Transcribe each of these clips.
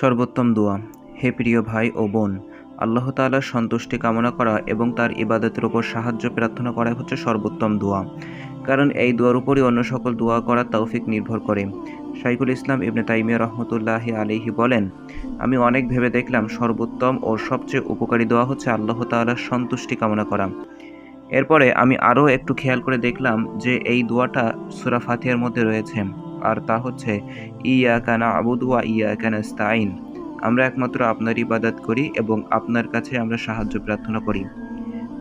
সর্বোত্তম দোয়া। হে প্রিয় ভাই ও বোন, আল্লাহ তাআলার সন্তুষ্টি কামনা করা এবং তার ইবাদতের ওপর সাহায্য প্রার্থনা করা হচ্ছে সর্বোত্তম দোয়া। কারণ এই দোয়ার উপরই অন্য সকল দোয়া করার তৌফিক নির্ভর করে। শাইকুল ইসলাম ইবনে তাইমিয়া রহমতুল্লাহি আলিহি বলেন, আমি অনেক ভেবে দেখলাম সর্বোত্তম ও সবচেয়ে উপকারী দোয়া হচ্ছে আল্লাহ তাআলার সন্তুষ্টি কামনা করা। এরপরে আমি আরও একটু খেয়াল করে দেখলাম যে এই দোয়াটা সুরা ফাতিহার মধ্যে রয়েছে। আর তা হচ্ছে ইয়া কানা আবুদুয়া ইয়া কানা স্তাইন আমরা একমাত্র আপনার ইবাদত করি এবং আপনার কাছে আমরা সাহায্য প্রার্থনা করি।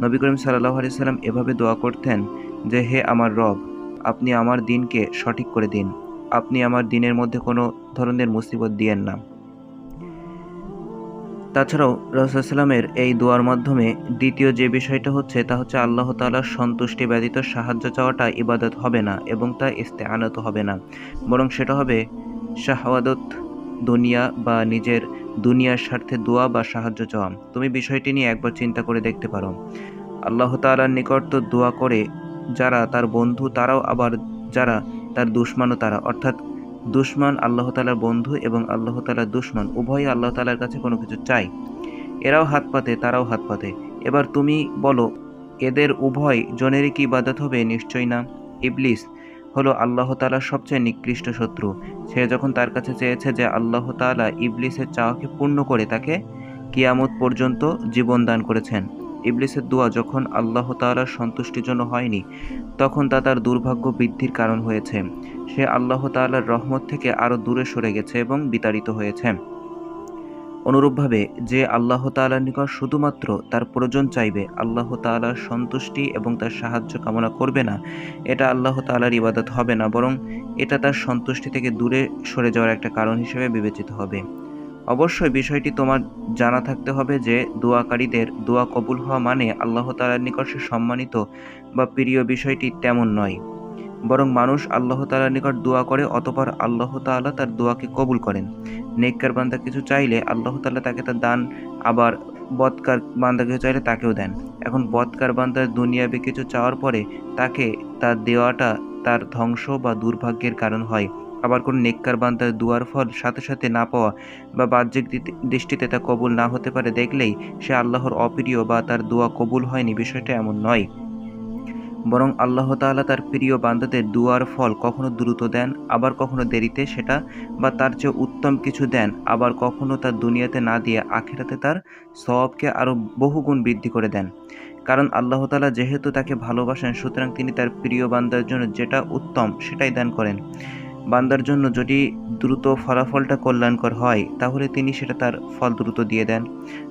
নবী করিম সাল্লাহ আলি সাল্লাম এভাবে দোয়া করতেন যে, হে আমার রব, আপনি আমার দিনকে সঠিক করে দিন। আপনি আমার দিনের মধ্যে কোনো ধরনের মুসিবত দিয়েন না। তাছাড়াও রসুলামের এই দোয়ার মাধ্যমে দ্বিতীয় যে বিষয়টা হচ্ছে, তা হচ্ছে আল্লাহ তাআলার সন্তুষ্টি ব্যতীত সাহায্য চাওয়াটা ইবাদত হবে না এবং তা ইস্তে আনত হবে না। বরং সেটা হবে শাহওয়াদত, দুনিয়া বা নিজের দুনিয়ার স্বার্থে দোয়া বা সাহায্য চাওয়া। তুমি বিষয়টি নিয়ে একবার চিন্তা করে দেখতে পারো। আল্লাহ তাআলার নিকট তো দোয়া করে যারা তার বন্ধু, তারাও আবার যারা তার দুশ্মনও তারা। অর্থাৎ দুশ্মন আল্লাহ তালার বন্ধু এবং আল্লাহ তালার দুশ্মন, উভয়ই আল্লাহ তালার কাছে কোনো কিছু চাই এরাও হাত পাতে, তারাও হাত পাতে। এবার তুমি বলো, এদের উভয় জনেরই কি ইবাদত হবে? নিশ্চয়ই না। ইবলিস হলো আল্লাহ তালার সবচেয়ে নিকৃষ্ট শত্রু। সে যখন তার কাছে চেয়েছে যে আল্লাহ তাআলা ইবলিসের চাওয়াকে পূর্ণ করে তাকে কিয়ামত পর্যন্ত জীবন দান করেছেন। ইবলিসের দোয়া যখন আল্লাহ তাআলার সন্তুষ্টির জন্য হয়নি, তখন তা তার দুর্ভাগ্য বৃদ্ধির কারণ হয়েছে। সে আল্লাহ তালার রহমত থেকে আরও দূরে সরে গেছে এবং বিতাড়িত হয়েছে। অনুরূপভাবে যে আল্লাহ তালার নিকট শুধুমাত্র তার প্রয়োজন চাইবে, আল্লাহ তাআলার সন্তুষ্টি এবং তার সাহায্য কামনা করবে না, এটা আল্লাহ তালার ইবাদত হবে না, বরং এটা তার সন্তুষ্টি থেকে দূরে সরে যাওয়ার একটা কারণ হিসেবে বিবেচিত হবে। অবশ্যই বিষয়টি তোমার জানা থাকতে হবে যে দোয়াকারীদের দোয়া কবুল হওয়া মানে আল্লাহ তাআলার নিকট সে সম্মানিত বা প্রিয় বিষয়টি তেমন নয়। বরং মানুষ আল্লাহ তাআলার নিকট দোয়া করে অতপর আল্লাহ তাআলা তার দোয়াকে কবুল করেন। নেককার বান্দা কিছু চাইলে আল্লাহ তাআলা তাকে তার দান, আবার বদকার বান্দা কিছু চাইলে তাকেও দেন। এখন বদকার বান্দার দুনিয়াবে কিছু চাওয়ার পরে তাকে তার দেওয়াটা তার ধ্বংস বা দুর্ভাগ্যের কারণ হয়। আবার কোনো নেককার বান্দার দুয়ার ফল সাথে সাথে না পাওয়া বা বাহ্যিক দৃষ্টিতে তা কবুল না হতে পারে দেখলেই সে আল্লাহর অপ্রিয় বা তার দোয়া কবুল হয়নি, বিষয়টা এমন নয়। বরং আল্লাহ তাআলা তার প্রিয় বান্দাদের দুয়ার ফল কখনো দ্রুত দেন, আবার কখনো দেরিতে সেটা বা তার চেয়ে উত্তম কিছু দেন, আবার কখনো তার দুনিয়াতে না দিয়ে আখেরাতে তার সবকে আরও বহুগুণ বৃদ্ধি করে দেন। কারণ আল্লাহ তাআলা যেহেতু তাকে ভালোবাসেন, সুতরাং তিনি তার প্রিয় বান্দার জন্য যেটা উত্তম সেটাই দান করেন। বান্দার জন্য যদি দ্রুত ফলাফলটা কল্যাণকর হয়, তাহলে তিনি সেটা তার ফল দ্রুত দিয়ে দেন।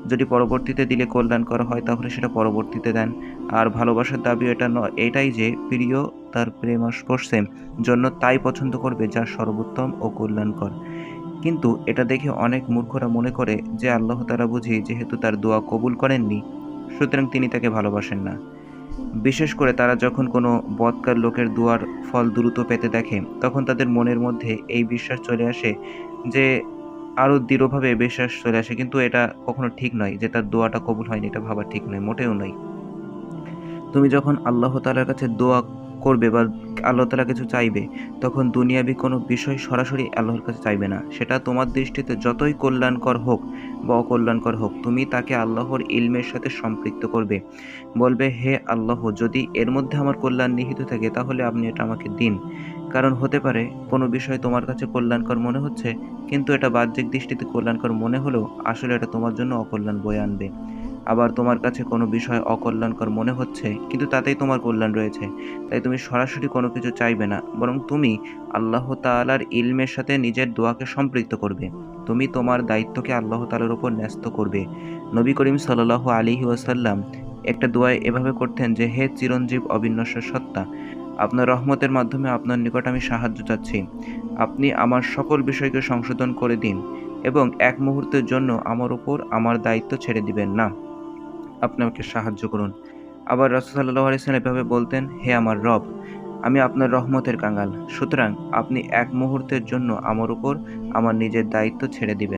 যদি পরবর্তীতে দিলে কল্যাণকর হয়, তাহলে সেটা পরবর্তীতে দেন। আর ভালোবাসার দাবি এটা নয় এটাই যে প্রিয় তার প্রেম স্পর্শে জন্য তাই পছন্দ করবে যা সর্বোত্তম ও কল্যাণকর। কিন্তু এটা দেখে অনেক মূর্খরা মনে করে যে আল্লাহ তারা বুঝি যেহেতু তার দোয়া কবুল করেননি, সুতরাং তিনি তাকে ভালোবাসেন না। বিশেষ করে তারা যখন কোনো বৎকার লোকের দুয়ার ফল দ্রুত পেতে দেখে, তখন তাদের মনের মধ্যে এই বিশ্বাস চলে আসে যে আরও দৃঢ়ভাবে বিশ্বাস চলে আসে। কিন্তু এটা কখনো ঠিক নয় যে তার দোয়াটা কবুল হয়নি, এটা ভাবা ঠিক নয়, মোটেও নয়। তুমি যখন আল্লাহ তালার কাছে দোয়া করবে বা আল্লাহ তালা কিছু চাইবে, তখন দুনিয়াবি কোনো বিষয় সরাসরি আল্লাহর কাছে চাইবে না। সেটা তোমার দৃষ্টিতে যতই কল্যাণকর হোক বা অকল্যাণকর হোক, তুমি তাকে আল্লাহর ইলমের সাথে সম্পৃক্ত করবে। বলবে, হে আল্লাহ, যদি এর মধ্যে আমার কল্যাণ নিহিত থাকে, তাহলে আপনি এটা আমাকে দিন। কারণ হতে পারে, কোনো বিষয় তোমার কাছে কল্যাণকর মনে হচ্ছে, কিন্তু এটা বাহ্যিক দৃষ্টিতে কল্যাণকর মনে হলেও আসলে এটা তোমার জন্য অকল্যাণ বয়ে আনবে। আবার তোমার কাছে কোনো বিষয় অকল্যাণকর মনে হচ্ছে? কিন্তু তাতেই তোমার কল্যাণ রয়েছে। তাই তুমি সরাসরি কোনো কিছু চাইবে না, বরং তুমি আল্লাহ তাআলার ইলমের সাথে নিজের দোয়াকে সম্পৃক্ত করবে। তুমি তোমার দায়িত্বকে আল্লাহ তালার উপর ন্যস্ত করবে। নবী করিম সাল্লাল্লাহু আলাইহি ওয়াসাল্লাম একটা দোয়ায় এভাবে করতেন যে, হে চিরঞ্জীব অবিনশ্বর সত্তা, আপনার রহমতের মাধ্যমে আপনার নিকট আমি সাহায্য চাচ্ছি। আপনি আমার সকল বিষয়কে সংশোধন করে দিন এবং এক মুহূর্তের জন্য আমার উপর আমার দায়িত্ব ছেড়ে দিবেন। না। আপনি আমাকে সাহায্য করুন। আবার রসুল্লাহ আলিয়াল্লাম এভাবে বলতেন, হে আমার রব, আমি আপনার রহমতের কাঙ্গাল সুতরাং আপনি এক মুহূর্তের জন্য আমার উপর আমার নিজের দায়িত্ব ছেড়ে দিবেন।